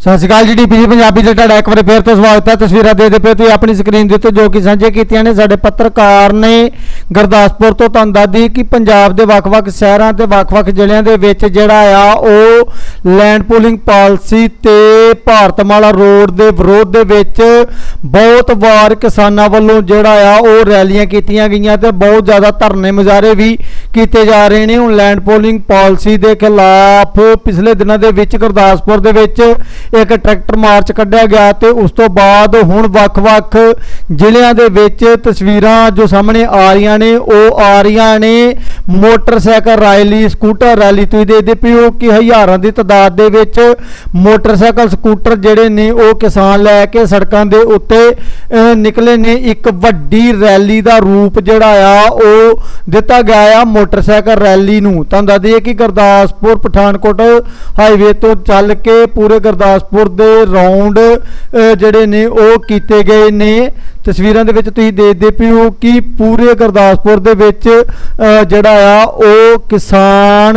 ਸਤਿ ਸ਼੍ਰੀ ਅਕਾਲ ਜੀ ਡੀਪੀਜੀ ਪੰਜਾਬੀ ਦੇ ਤੁਹਾਡਾ ਇੱਕ ਵਾਰ ਫੇਰ ਤੋਂ ਸਵਾਗਤ ਹੈ। ਤਸਵੀਰਾਂ ਦੇ ਦੇ ਪਏ ਤੁਸੀਂ ਆਪਣੀ ਸਕਰੀਨ ਦੇ ਉੱਤੇ ਜੋ ਕਿ ਸਾਂਝੇ ਕੀਤੀਆਂ ਨੇ। ਸਾਡੇ ਪੱਤਰਕਾਰ ਨੇ ਗੁਰਦਾਸਪੁਰ ਤੋਂ ਤੁਹਾਨੂੰ ਦੱਸਦੀ ਕਿ ਪੰਜਾਬ ਦੇ ਵੱਖ-ਵੱਖ ਸ਼ਹਿਰਾਂ ਤੇ ਵੱਖ-ਵੱਖ ਜ਼ਿਲ੍ਹਿਆਂ ਦੇ ਵਿੱਚ ਜਿਹੜਾ ਆ, ਉਹ ਲੈਂਡ ਪੂਲਿੰਗ ਪਾਲਿਸੀ ਤੇ ਭਾਰਤਮਾਲਾ ਰੋਡ ਦੇ ਵਿਰੋਧ ਦੇ ਵਿੱਚ ਬਹੁਤ ਵਾਰ ਕਿਸਾਨਾਂ ਵੱਲੋਂ ਜਿਹੜਾ ਆ, ਉਹ ਰੈਲੀਆਂ ਕੀਤੀਆਂ ਗਈਆਂ ਤੇ ਬਹੁਤ ਜ਼ਿਆਦਾ ਧਰਨੇ ਮੁਜ਼ਾਹਰੇ ਵੀ ਕੀਤੇ ਜਾ ਰਹੇ ਨੇ। ਹੁਣ ਲੈਂਡ ਪੋਲਿੰਗ ਪਾਲਿਸੀ ਦੇ ਖਿਲਾਫ ਪਿਛਲੇ ਦਿਨਾਂ ਦੇ ਵਿੱਚ ਗੁਰਦਾਸਪੁਰ ਦੇ ਵਿੱਚ ਇੱਕ ਟਰੈਕਟਰ ਮਾਰਚ ਕੱਢਿਆ ਗਿਆ ਤੇ ਉਸ ਤੋਂ ਬਾਅਦ ਹੁਣ ਵੱਖ-ਵੱਖ ਜ਼ਿਲ੍ਹਿਆਂ ਦੇ ਵਿੱਚ ਤਸਵੀਰਾਂ ਜੋ ਸਾਹਮਣੇ ਆ ਰਹੀਆਂ ਨੇ, ਉਹ ਆ ਰਹੀਆਂ ਨੇ। ਮੋਟਰਸਾਈਕਲ ਰੈਲੀ, ਸਕੂਟਰ ਰੈਲੀ, ਤੁਸੀਂ ਦੇਖਦੇ ਪਿਓ ਕਿ ਹਜ਼ਾਰਾਂ ਦੀ ਤਾਦਾਦ ਦੇ ਵਿੱਚ ਮੋਟਰਸਾਈਕਲ, ਸਕੂਟਰ ਜਿਹੜੇ ਨੇ, ਉਹ ਕਿਸਾਨ ਲੈ ਕੇ ਸੜਕਾਂ ਦੇ ਉੱਤੇ ਨਿਕਲੇ ਨੇ। ਇੱਕ ਵੱਡੀ ਰੈਲੀ ਦਾ ਰੂਪ ਜਿਹੜਾ ਆ, ਉਹ ਦਿੱਤਾ ਗਿਆ ਆ ਮੋਟਰਸਾਈਕਲ ਰੈਲੀ ਨੂੰ। ਤੁਹਾਨੂੰ ਦੱਸ ਦਈਏ ਕਿ ਗੁਰਦਾਸਪੁਰ, ਪਠਾਨਕੋਟ ਹਾਈਵੇ ਤੋਂ ਚੱਲ ਕੇ ਪੂਰੇ ਗੁਰਦਾਸ ਗੁਰਦਾਸਪੁਰ ਦੇ ਰਾਉਂਡ ਜਿਹੜੇ ਨੇ ਉਹ ਕੀਤੇ ਗਏ ਨੇ। ਤਸਵੀਰਾਂ ਦੇ ਵਿੱਚ ਤੁਸੀਂ ਦੇਖਦੇ ਪਏ ਹੋ ਕਿ ਪੂਰੇ ਗੁਰਦਾਸਪੁਰ ਦੇ ਵਿੱਚ ਜਿਹੜਾ ਆ, ਉਹ ਕਿਸਾਨ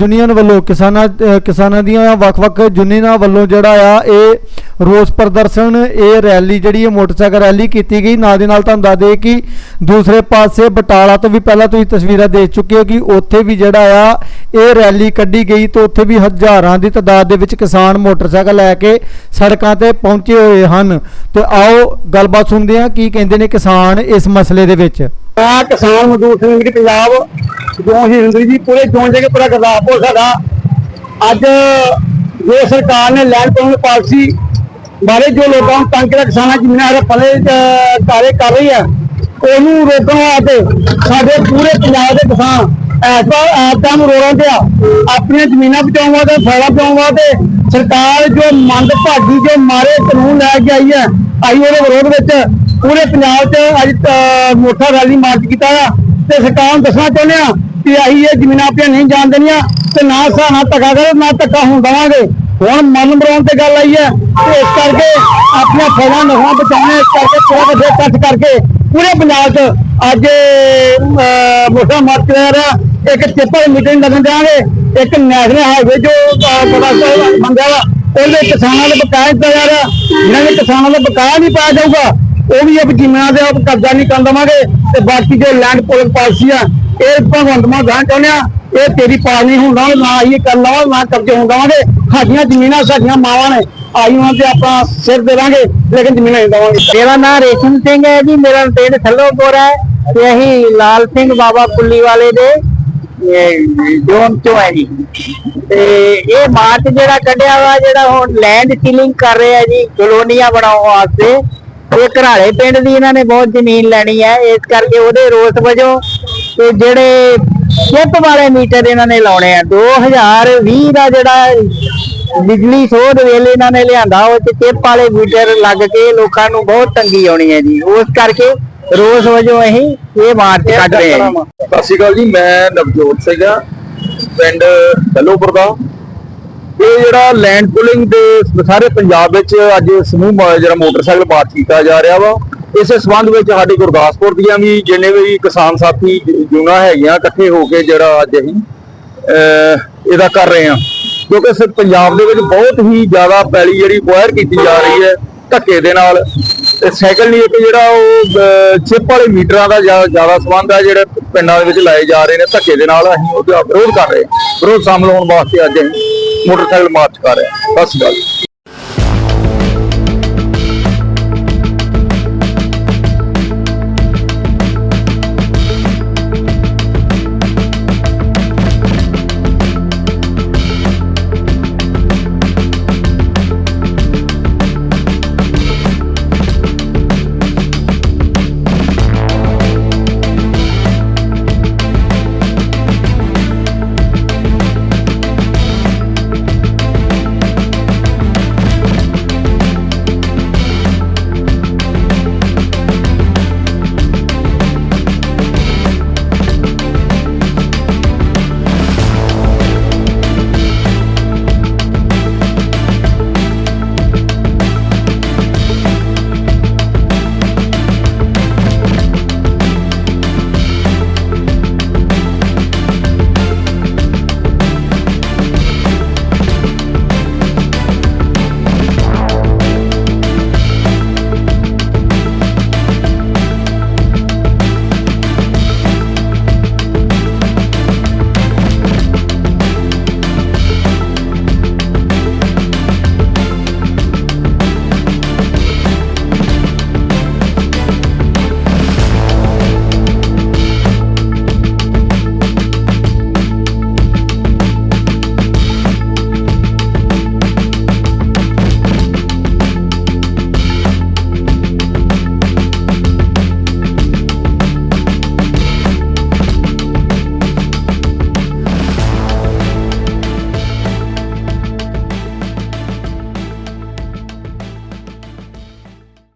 ਯੂਨੀਅਨ ਵੱਲੋਂ, ਕਿਸਾਨਾਂ ਕਿਸਾਨਾਂ ਦੀਆਂ ਵੱਖ-ਵੱਖ ਯੂਨੀਅਨਾਂ ਵੱਲੋਂ ਜਿਹੜਾ ਆ, ਇਹ ਰੋਸ ਪ੍ਰਦਰਸ਼ਨ, ਇਹ ਰੈਲੀ ਜਿਹੜੀ ਹੈ ਮੋਟਰਸਾਈਕਲ ਰੈਲੀ ਕੀਤੀ ਗਈ। ਨਾਲ ਦੀ ਨਾਲ ਤੁਹਾਨੂੰ ਦੱਸ ਦੇ ਕਿ ਦੂਸਰੇ ਪਾਸੇ ਬਟਾਲਾ ਤੋਂ ਵੀ ਪਹਿਲਾਂ ਤੁਸੀਂ ਤਸਵੀਰਾਂ ਦੇਖ ਚੁੱਕੇ ਹੋ ਕਿ ਉੱਥੇ ਵੀ ਜਿਹੜਾ ਆ, ਇਹ ਰੈਲੀ ਕੱਢੀ ਗਈ ਤੇ ਉੱਥੇ ਵੀ ਹਜ਼ਾਰਾਂ ਦੀ ਤਾਦਾਦ ਦੇ ਵਿੱਚ ਕਿਸਾਨ ਮੋਟਰਸਾਈਕਲ ਲੈ ਕੇ ਸੜਕਾਂ ਤੇ ਪਹੁੰਚੇ ਹੋਏ ਹਨ। ਤੇ ਆਓ ਗੱਲਬਾਤ ਸੁਣ ਸੁਣਦੇ ਹਾਂ, ਕੀ ਕਹਿੰਦੇ ਨੇ ਕਿਸਾਨ ਇਸ ਮਸਲੇ ਦੇ ਵਿੱਚ? ਆ ਕਿਸਾਨ ਮਜ਼ਦੂਰ ਸੰਘ ਪੰਜਾਬ ਜੋ ਹਿੰਦੂ ਜੀ, ਪੂਰੇ ਜੋਨ ਦੇ ਕੇ ਪੂਰਾ ਗੁਰਦਾਸਪੁਰ ਸਾਡਾ। ਅੱਜ ਜੋ ਸਰਕਾਰ ਨੇ ਲੈਂਡ ਪੂਲਿੰਗ ਪਾਲਿਸੀ ਬਾਰੇ ਜੋ ਲੋਕਾਂ ਨੂੰ ਤੰਗ ਕੀਤਾ, ਕਿਸਾਨਾਂ ਜ਼ਮੀਨਾਂ ਦੇ ਪਲੇ ਕਾਰੇ ਕਰ ਰਹੀ ਹੈ, ਉਹਨੂੰ ਰੋਕਣ ਵਾਸਤੇ ਸਾਡੇ ਪੂਰੇ ਪੰਜਾਬ ਦੇ ਕਿਸਾਨ ਐਸ ਵਾਰ ਨੂੰ ਰੋੜਾਂ ਪਿਆ ਆਪਣੀਆਂ ਜ਼ਮੀਨਾਂ ਬਚਾਉਣ ਵਾਸਤੇ ਫੈਲਾ ਬਚਾਉਣ ਵਾਸਤੇ ਸਰਕਾਰ ਜੋ ਮੰਦ ਭਾਗੀ ਜੋ ਮਾਰੇ ਕਾਨੂੰਨ ਲੈ ਕੇ ਆਈ ਹੈ ਆਈ ਉਹਦੇ ਵਿਰੋਧ ਵਿੱਚ ਪੂਰੇ ਪੰਜਾਬ 'ਚ ਅੱਜ ਮੋਟਾ ਰੈਲੀ ਮਾਰਚ ਕੀਤਾ ਆ। ਤੇ ਸਰਕਾਰ ਨੂੰ ਦੱਸਣਾ ਚਾਹੁੰਦੇ ਆ ਕਿ ਅਸੀਂ ਇਹ ਜ਼ਮੀਨਾਂ ਆਪਣੀਆਂ ਨਹੀਂ ਜਾਣ ਦੇਣੀਆਂ ਤੇ ਨਾ ਸਾ ਧੱਕਾ ਕਰੋ ਨਾ ਧੱਕਾ ਹੋਣ ਦੇਵਾਂਗੇ। ਹੁਣ ਮਨ ਮਰਾਉਣ ਤੇ ਗੱਲ ਆਈ ਹੈ ਤੇ ਇਸ ਕਰਕੇ ਆਪਣੀਆਂ ਫੌਜਾਂ ਨਸਲਾਂ ਬਚਾਉਣੇ ਇਸ ਕਰਕੇ ਪੂਰਾ ਵੱਡੇ ਇਕੱਠ ਕਰਕੇ ਪੂਰੇ ਪੰਜਾਬ 'ਚ ਅੱਜ ਅਹ, ਮੋਟਾ ਮਾਰਚ ਕਰ ਰਿਹਾ। ਇੱਕ ਚੇਪਰ ਮੀਟਿੰਗ ਲੱਗਣ ਦੇਵਾਂਗੇ ਇੱਕ ਨੈਸ਼ਨਲ ਹਾਈਵੇ ਜੋ ਬੜਾ ਸੋਹਣਾ ਬੰਦਾ ਵਾ। ਉਹਦੇ ਕਿਸਾਨਾਂ ਦੇ ਬਕਾਇਆ ਦਿੱਤਾ ਜਾ ਰਿਹਾ ਜਿਹਨਾਂ ਦੇ ਕਿਸਾਨਾਂ ਦਾ ਬਕਾਇਆ ਨਹੀਂ ਪਾਇਆ ਜਾਊਗਾ, ਉਹ ਵੀ ਇਹ ਜ਼ਮੀਨਾਂ ਦੇ ਆਪ ਕਬਜ਼ਾ ਨਹੀਂ ਕਰਨ ਦੇਵਾਂਗੇ ਤੇ ਬਾਕੀ ਜੋ ਲੈਂਡ ਪੋਲਿੰਗ ਪਾਲਿਸੀ ਆ, ਇਹ ਭਗਵੰਤ ਮਾਨ ਗਾਂ ਚਾਹੁੰਦੇ ਆ, ਇਹ ਤੇਰੀ ਪਾਲਣੀ ਹੁੰਦਾ ਨਾ ਇਹ ਕਰ ਲਵਾਂ ਨਾ ਕਬਜ਼ੇ ਹੋਣ ਦੇਵਾਂਗੇ। ਸਾਡੀਆਂ ਜ਼ਮੀਨਾਂ, ਸਾਡੀਆਂ ਮਾਵਾਂ ਨੇ, ਆਈ ਉਹਨਾਂ ਤੇ ਆਪਾਂ ਸਿਰ ਦੇਵਾਂਗੇ, ਲੇਕਿਨ ਜ਼ਮੀਨਾਂ ਨਹੀਂ ਦੇਵਾਂਗੇ। ਮੇਰਾ ਨਾਮ ਰੇਸ਼ਮ ਸਿੰਘ ਹੈ ਜੀ, ਮੇਰਾ ਪਿੰਡ ਥੱਲੋਪੁਰ ਹੈ ਤੇ ਅਸੀਂ ਲਾਲ ਸਿੰਘ ਬਾਬਾ ਪੁੱਲੀ ਵਾਲੇ ਦੇ ਜ਼ੋਨ ਚੋਂ ਹੈ ਜੀ। ਤੇ ਇਹ ਮਾਰਚ ਜਿਹੜਾ ਕੱਢਿਆ ਵਾ, ਜਿਹੜਾ ਹੁਣ ਲੈਂਡ ਸੀਲਿੰਗ ਕਰ ਰਹੇ ਜੀ, ਕਲੋਨੀਆਂ ਬਣਾਉਣ ਵਾਸਤੇ, ਇਹ ਘਰਾਲੇ ਪਿੰਡ ਦੀ ਇਹਨਾਂ ਨੇ ਬਹੁਤ ਜ਼ਮੀਨ ਲੈਣੀ ਹੈ। ਇਸ ਕਰਕੇ ਉਹਦੇ ਰੋਸ ਵਜੋਂ ਤੇ ਜਿਹੜੇ ਚਿੱਪ ਵਾਲੇ ਮੀਟਰ ਇਹਨਾਂ ਨੇ ਲਾਉਣੇ ਆ। 2020 ਦਾ ਜਿਹੜਾ ਬਿਜਲੀ ਸੋਧ ਵੇਲੇ ਇਹਨਾਂ ਨੇ ਲਿਆਂਦਾ, ਉਹ ਚ ਚਿੱਪ ਵਾਲੇ ਮੀਟਰ ਲੱਗ ਕੇ ਲੋਕਾਂ ਨੂੰ ਬਹੁਤ ਤੰਗੀ ਆਉਣੀ ਹੈ ਜੀ। ਉਸ ਕਰਕੇ ਰੋਸ ਵਜੋਂ ਅਸੀਂ ਇਹ ਮਾਰਚ ਕੱਢ ਰਹੇ ਹਾਂ। ਸਤਿ ਸ਼੍ਰੀ ਅਕਾਲ ਜੀ ਮੈਂ ਨਵਜੋਤ ਸਿੰਘ ਆ ਪਿੰਡ ਬੱਲੋਪੁਰ ਦਾ। ਇਹ ਜਿਹੜਾ ਲੈਂਡ ਪੁਲਿੰਗ ਦੇ ਸਾਰੇ ਪੰਜਾਬ ਵਿੱਚ ਅੱਜ ਸਮੂਹ ਜਿਹੜਾ ਮੋਟਰਸਾਈਕਲ ਮਾਰਚ ਕੀਤਾ ਜਾ ਰਿਹਾ ਵਾ ਇਸੇ ਸੰਬੰਧ ਵਿੱਚ ਸਾਡੇ ਗੁਰਦਾਸਪੁਰ ਦੀਆਂ ਵੀ ਜਿੰਨੇ ਵੀ ਕਿਸਾਨ ਸਾਥੀ ਜੁਨਾ ਹੈਗੀਆਂ ਇਕੱਠੇ ਹੋ ਕੇ ਜਿਹੜਾ ਅੱਜ ਅਸੀਂ ਅਹ, ਇਹਦਾ ਕਰ ਰਹੇ ਹਾਂ। ਕਿਉਂਕਿ ਪੰਜਾਬ ਦੇ ਵਿੱਚ ਬਹੁਤ ਹੀ ਜ਼ਿਆਦਾ ਪੈਲੀ ਜਿਹੜੀ ਵਾਇਰ ਕੀਤੀ ਜਾ ਰਹੀ ਹੈ ਧੱਕੇ ਦੇ ਨਾਲ। ਤੇ ਸੈਕੰਡਲੀ ਇੱਕ ਜਿਹੜਾ ਉਹ ਚਿੱਪ ਵਾਲੇ ਮੀਟਰਾਂ ਦਾ ਜ਼ਿਆਦਾ ਸੰਬੰਧ ਹੈ ਜਿਹੜੇ ਪਿੰਡਾਂ ਦੇ ਵਿੱਚ ਲਾਏ ਜਾ ਰਹੇ ਨੇ, ਧੱਕੇ ਦੇ ਨਾਲ ਅਸੀਂ ਉਹਦਾ ਵਿਰੋਧ ਕਰ ਰਹੇ ਹਾਂ। ਵਿਰੋਧ ਸ਼ਾਮਲ ਹੋਣ ਵਾਸਤੇ ਅੱਜ ਅਸੀਂ ਮੋਟਰਸਾਈਕਲ ਮਾਰਚ ਕਰ ਰਹੇ ਹਾਂ। ਸਤਿ ਸ਼੍ਰੀ ਅਕਾਲ